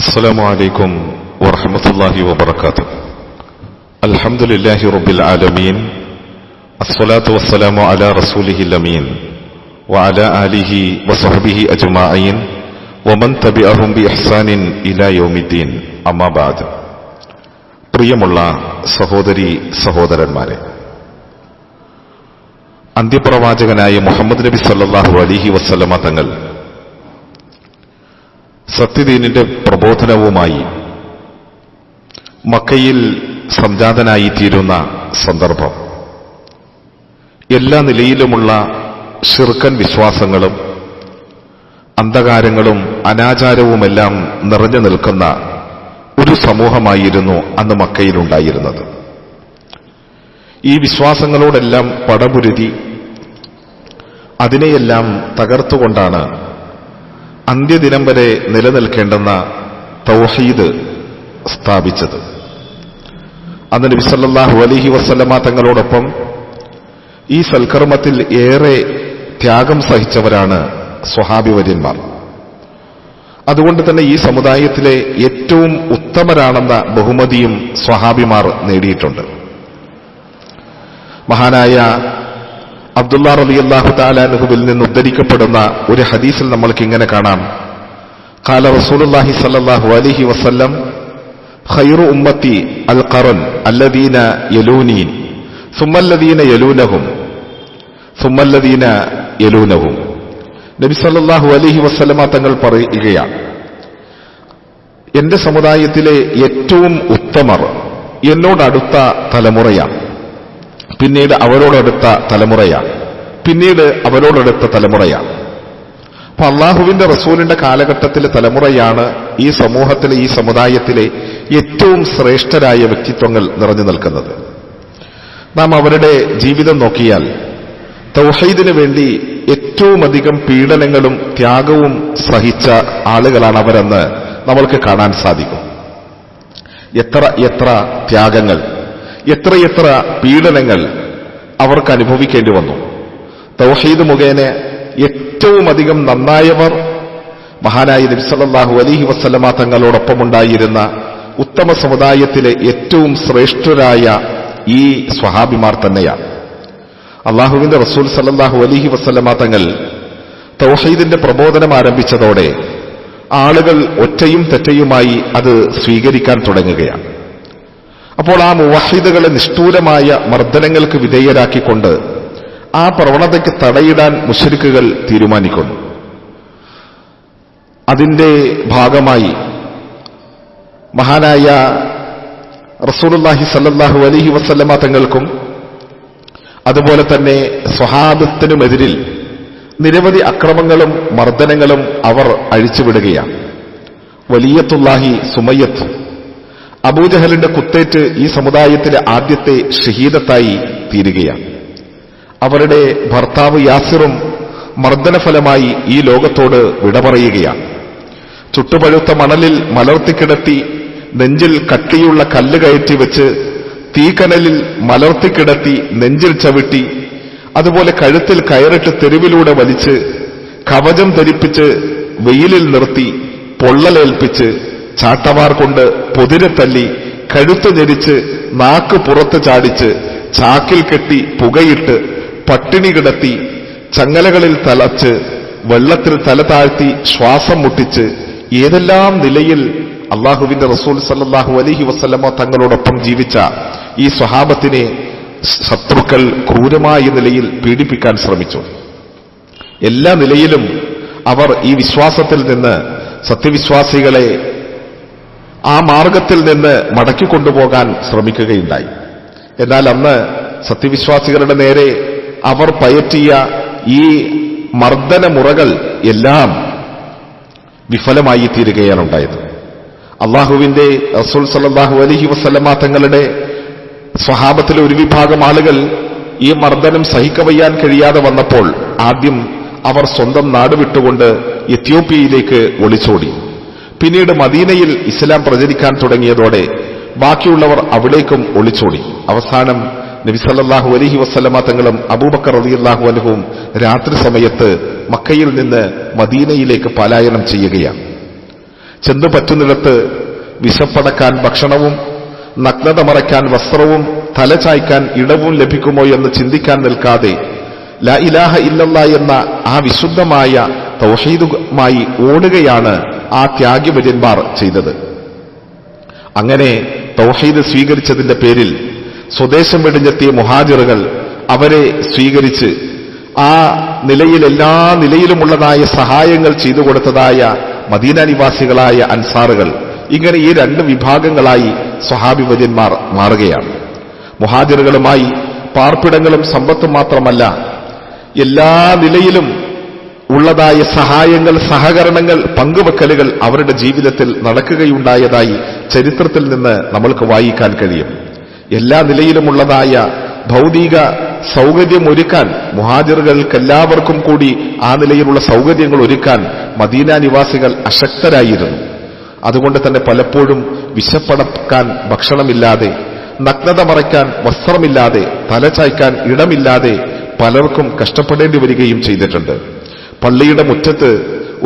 السلام عليكم ورحمة الله وبركاته الحمد لله رب العالمين الصلاة والسلام على رسوله الأمين وعلى آله وصحبه أجمعين ومن تبعهم بإحسان إلى يوم الدين أما بعد പ്രിയമുള്ള സഹോദരി സഹോദരന്മാരെ അന്ത്യപ്രവാചകനായ മുഹമ്മദ് നബി സല്ലാഹു അലിഹി വസ്ലമ തങ്ങൾ സത്യദീനിന്റെ പ്രബോധനവുമായി മക്കയിൽ സംജാതനായി തീരുന്ന സന്ദർഭം. എല്ലാ നിലയിലുമുള്ള ശിർക്കൻ വിശ്വാസങ്ങളും അന്ധകാരങ്ങളും അനാചാരവുമെല്ലാം നിറഞ്ഞു നിൽക്കുന്ന ഒരു സമൂഹമായിരുന്നു അന്ന് മക്കയിലുണ്ടായിരുന്നത്. ഈ വിശ്വാസങ്ങളോടെല്ലാം പടപുരുതി അതിനെയെല്ലാം തകർത്തുകൊണ്ടാണ് അന്ത്യദിനം വരെ നിലനിൽക്കേണ്ടെന്ന തൗഹീദ് സ്ഥാപിച്ചത്. അന്ന് നബി സല്ലല്ലാഹു വസ്ലമ തങ്ങളോടൊപ്പം ഈ സൽക്കർമ്മത്തിൽ ഏറെ ത്യാഗം സഹിച്ചവരാണ് സ്വഹാബിവര്യന്മാർ. അതുകൊണ്ട് തന്നെ ഈ സമുദായത്തിലെ ഏറ്റവും ഉത്തമരാണെന്ന ബഹുമതിയും സ്വഹാബിമാർ നേടിയിട്ടുണ്ട്. മഹാനായ അബ്ദുള്ള റബി അള്ളാഹു താലാനുഹുവിൽ നിന്ന് ഉദ്ധരിക്കപ്പെടുന്ന ഒരു ഹദീസിൽ നമ്മൾക്ക് ഇങ്ങനെ കാണാം. കാല റസൂലുല്ലാഹി സല്ലാഹു അലൈഹി വസല്ലം ഖൈറു ഉമ്മത്തി അൽ ഖറൻ അല്ലദീന യലൂനീൻ സുമല്ലദീന യലൂനഹും സുമല്ലദീന യലൂനഹും. നബി സല്ലാഹു അലഹി വസ്ലമ തങ്ങൾ പറയുകയാണ് എന്റെ സമുദായത്തിലെ ഏറ്റവും ഉത്തമർ എന്നോടടുത്ത തലമുറയാണ് പിന്നീട് അവരോടടുത്ത തലമുറയാണ്. പിന്നീട് അവരോടടുത്ത തലമുറയാണ്. അപ്പൊ അള്ളാഹുവിന്റെ റസൂലിന്റെ കാലഘട്ടത്തിലെ തലമുറയാണ് ഈ സമൂഹത്തിലെ ഈ സമുദായത്തിലെ ഏറ്റവും ശ്രേഷ്ഠരായ വ്യക്തിത്വങ്ങൾ നിറഞ്ഞു നിൽക്കുന്നത്. നാം അവരുടെ ജീവിതം നോക്കിയാൽ തൗഹീദിന് വേണ്ടി ഏറ്റവും അധികം പീഡനങ്ങളും ത്യാഗവും സഹിച്ച ആളുകളാണ് അവരെന്ന് നമ്മൾക്ക് കാണാൻ സാധിക്കും. എത്ര എത്ര ത്യാഗങ്ങൾ എത്രയെത്ര പീഡനങ്ങൾ അവർക്ക് അനുഭവിക്കേണ്ടി വന്നു. തൗഹീദ് മുഖേന ഏറ്റവും അധികം നന്നായവർ മഹാനായ നബ്സല്ലാഹു അലഹി വസ്ലമ തങ്ങളോടൊപ്പമുണ്ടായിരുന്ന ഉത്തമ സമുദായത്തിലെ ഏറ്റവും ശ്രേഷ്ഠരായ ഈ സ്വഹാബിമാർ തന്നെയാണ്. അള്ളാഹുവിന്റെ റസൂൽ സല്ലാഹു അലഹി വസ്ലമ തങ്ങൾ തൗഹീദിന്റെ പ്രബോധനം ആരംഭിച്ചതോടെ ആളുകൾ ഒറ്റയും തെറ്റയുമായി അത് സ്വീകരിക്കാൻ തുടങ്ങുകയാണ്. അപ്പോൾ ആ മുവാഹിദുകളെ നിഷ്ഠൂരമായ മർദ്ദനങ്ങൾക്ക് വിധേയരാക്കിക്കൊണ്ട് ആ പ്രവണതയ്ക്ക് തടയിടാൻ മുഷരിക്കുകൾ തീരുമാനിക്കുന്നു. അതിന്റെ ഭാഗമായി മഹാനായ റസൂലുല്ലാഹി സല്ലാഹു അലഹി വസല്ലമ തങ്ങൾക്കും അതുപോലെ തന്നെ സ്വഹാബത്തിനുമെതിരിൽ നിരവധി അക്രമങ്ങളും മർദ്ദനങ്ങളും അവർ അഴിച്ചുവിടുകയാണ്. വലിയത്തുല്ലാഹി സുമയ്യത്ത് അബൂജഹലിന്റെ കുത്തേറ്റ് ഈ സമുദായത്തിലെ ആദ്യത്തെ ഷഹീദത്തായി തീരുകയാണ്. അവരുടെ ഭർത്താവ് യാസിറും മർദ്ദനഫലമായി ഈ ലോകത്തോട് വിട പറയുകയാണ്. ചുട്ടുപഴുത്ത മണലിൽ മലർത്തിക്കിടത്തി നെഞ്ചിൽ കട്ടിയുള്ള കല്ല് കയറ്റി വെച്ച് തീക്കനലിൽ മലർത്തിക്കിടത്തി നെഞ്ചിൽ ചവിട്ടി അതുപോലെ കഴുത്തിൽ കയറിട്ട് തെരുവിലൂടെ വലിച്ച് കവചം ധരിപ്പിച്ച് വെയിലിൽ നിർത്തി പൊള്ളലേൽപ്പിച്ച് ചാട്ടവാർ കൊണ്ട് പൊതിരെ തല്ലി കഴുത്ത് ഞെരിച്ച് നാക്ക് പുറത്ത് ചാടിച്ച് ചാക്കിൽ കെട്ടി പുകയിട്ട് പട്ടിണി കിടത്തി ചങ്ങലകളിൽ തലച്ച് വെള്ളത്തിൽ തല താഴ്ത്തി ശ്വാസം മുട്ടിച്ച് ഏതെല്ലാം നിലയിൽ അള്ളാഹുവിന്റെ റസൂൽ സല്ലാഹു അലഹി വസ്ലമ തങ്ങളോടൊപ്പം ജീവിച്ച ഈ സ്വഹാബത്തിനെ ശത്രുക്കൾ ക്രൂരമായ നിലയിൽ പീഡിപ്പിക്കാൻ ശ്രമിച്ചു. എല്ലാ നിലയിലും അവർ ഈ വിശ്വാസത്തിൽ നിന്ന് സത്യവിശ്വാസികളെ ആ മാർഗത്തിൽ നിന്ന് മടക്കി കൊണ്ടുപോകാൻ ശ്രമിക്കുകയുണ്ടായി. എന്നാൽ അന്ന് സത്യവിശ്വാസികളുടെ നേരെ അവർ പയറ്റിയ ഈ മർദ്ദന മുറകൾ എല്ലാം വിഫലമായി തീരുകയാണ് ഉണ്ടായത്. അള്ളാഹുവിന്റെ റസൂൽ സല്ലാഹു അലഹി വസ്ലമ തങ്ങളുടെ സ്വഹാബത്തിലെ ഒരു വിഭാഗം ആളുകൾ ഈ മർദ്ദനം സഹിക്കവയ്യാൻ കഴിയാതെ വന്നപ്പോൾ ആദ്യം അവർ സ്വന്തം നാട് വിട്ടുകൊണ്ട് എത്യോപ്യയിലേക്ക് ഒളിച്ചോടി. പിന്നീട് മദീനയിൽ ഇസ്ലാം പ്രചരിക്കാൻ തുടങ്ങിയതോടെ ബാക്കിയുള്ളവർ അവിടേക്കും ഒളിച്ചോടി. അവസാനം നബിസല്ലാഹു അലഹി വസ്ലമ തങ്ങളും അബൂബക്കർ അലിയല്ലാഹു അലഹുവും രാത്രി സമയത്ത് മക്കയിൽ നിന്ന് മദീനയിലേക്ക് പലായനം ചെയ്യുകയാണ്. ചെന്നു പറ്റുന്നിടത്ത് വിശപ്പടക്കാൻ ഭക്ഷണവും നഗ്നത മറയ്ക്കാൻ വസ്ത്രവും തലചായ്ക്കാൻ ഇടവും ലഭിക്കുമോ എന്ന് ചിന്തിക്കാൻ നിൽക്കാതെ ലാ ഇലാഹ ഇല്ലല്ല എന്ന ആ വിശുദ്ധമായ തൗഹീദുമായി ഓടുകയാണ് ആ ത്യാഗിവര്യന്മാർ ചെയ്തത്. അങ്ങനെ തൗഹീദ് സ്വീകരിച്ചതിന്റെ പേരിൽ സ്വദേശം വെടിഞ്ഞെത്തിയ മുഹാജിറുകൾ അവരെ സ്വീകരിച്ച് ആ നിലയിൽ എല്ലാ നിലയിലുമുള്ളതായ സഹായങ്ങൾ ചെയ്തു കൊടുത്തതായ മദീന നിവാസികളായ അൻസാറുകൾ ഇങ്ങനെ ഈ രണ്ട് വിഭാഗങ്ങളായി സ്വഹാബിവര്യന്മാർ മാറുകയാണ്. മുഹാജിറുകളുമായി പാർപ്പിടങ്ങളും സമ്പത്തും മാത്രമല്ല എല്ലാ നിലയിലും ഉള്ളതായ സഹായങ്ങൾ സഹകരണങ്ങൾ പങ്കുവെക്കലുകൾ അവരുടെ ജീവിതത്തിൽ നടക്കുകയുണ്ടായതായി ചരിത്രത്തിൽ നിന്ന് നമ്മൾക്ക് വായിക്കാൻ കഴിയും. എല്ലാ നിലയിലുമുള്ളതായ ഭൗതിക സൗകര്യം ഒരുക്കാൻ മുഹാജിറുകൾക്കെല്ലാവർക്കും കൂടി ആ നിലയിലുള്ള സൗകര്യങ്ങൾ ഒരുക്കാൻ മദീന നിവാസികൾ അശക്തരായിരുന്നു. അതുകൊണ്ട് തന്നെ പലപ്പോഴും വിശപ്പടക്കാൻ ഭക്ഷണമില്ലാതെ നഗ്നത മറയ്ക്കാൻ വസ്ത്രമില്ലാതെ തലചായ്ക്കാൻ ഇടമില്ലാതെ പലർക്കും കഷ്ടപ്പെടേണ്ടി വരികയും ചെയ്തിട്ടുണ്ട്. പള്ളിയുടെ മുറ്റത്ത്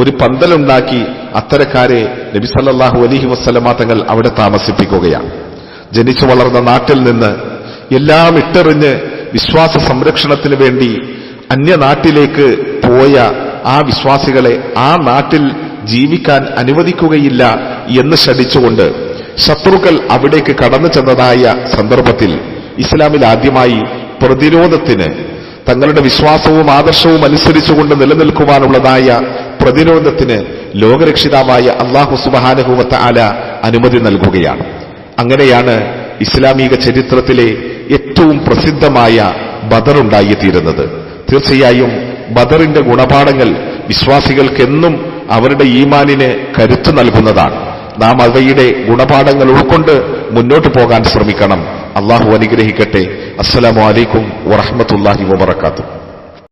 ഒരു പന്തലുണ്ടാക്കി അത്തരക്കാരെ നബിസല്ലാഹു അലൈഹി വസ്ലമാ തങ്ങൾ അവിടെ താമസിപ്പിക്കുകയാണ്. ജനിച്ചു വളർന്ന നാട്ടിൽ നിന്ന് എല്ലാം ഇട്ടെറിഞ്ഞ് വിശ്വാസ സംരക്ഷണത്തിന് വേണ്ടി അന്യനാട്ടിലേക്ക് പോയ ആ വിശ്വാസികളെ ആ നാട്ടിൽ ജീവിക്കാൻ അനുവദിക്കുകയില്ല എന്ന് ശഠിച്ചുകൊണ്ട് ശത്രുക്കൾ അവിടേക്ക് കടന്നു ചെന്നതായ സന്ദർഭത്തിൽ ഇസ്ലാമിൽ ആദ്യമായി പ്രതിരോധത്തിന് തങ്ങളുടെ വിശ്വാസവും ആദർശവും അനുസരിച്ചുകൊണ്ട് നിലനിൽക്കുവാനുള്ളതായ പ്രതിരോധത്തിന് ലോകരക്ഷിതാവായ അള്ളാഹു സുബാനുഭവത്ത ആല അനുമതി നൽകുകയാണ്. അങ്ങനെയാണ് ഇസ്ലാമിക ചരിത്രത്തിലെ ഏറ്റവും പ്രസിദ്ധമായ ബദർ ഉണ്ടായിത്തീരുന്നത്. തീർച്ചയായും ബദറിന്റെ ഗുണപാഠങ്ങൾ വിശ്വാസികൾക്കെന്നും അവരുടെ ഈമാനിന് കരുത്തു നൽകുന്നതാണ്. നാം അവയുടെ ഗുണപാഠങ്ങൾ ഉൾക്കൊണ്ട് മുന്നോട്ടു പോകാൻ ശ്രമിക്കണം. അള്ളാഹു അനുഗ്രഹിക്കട്ടെ. അസ്സലാമു അലൈക്കും വറഹമത്തല്ലാഹി വബർക്കാത്തു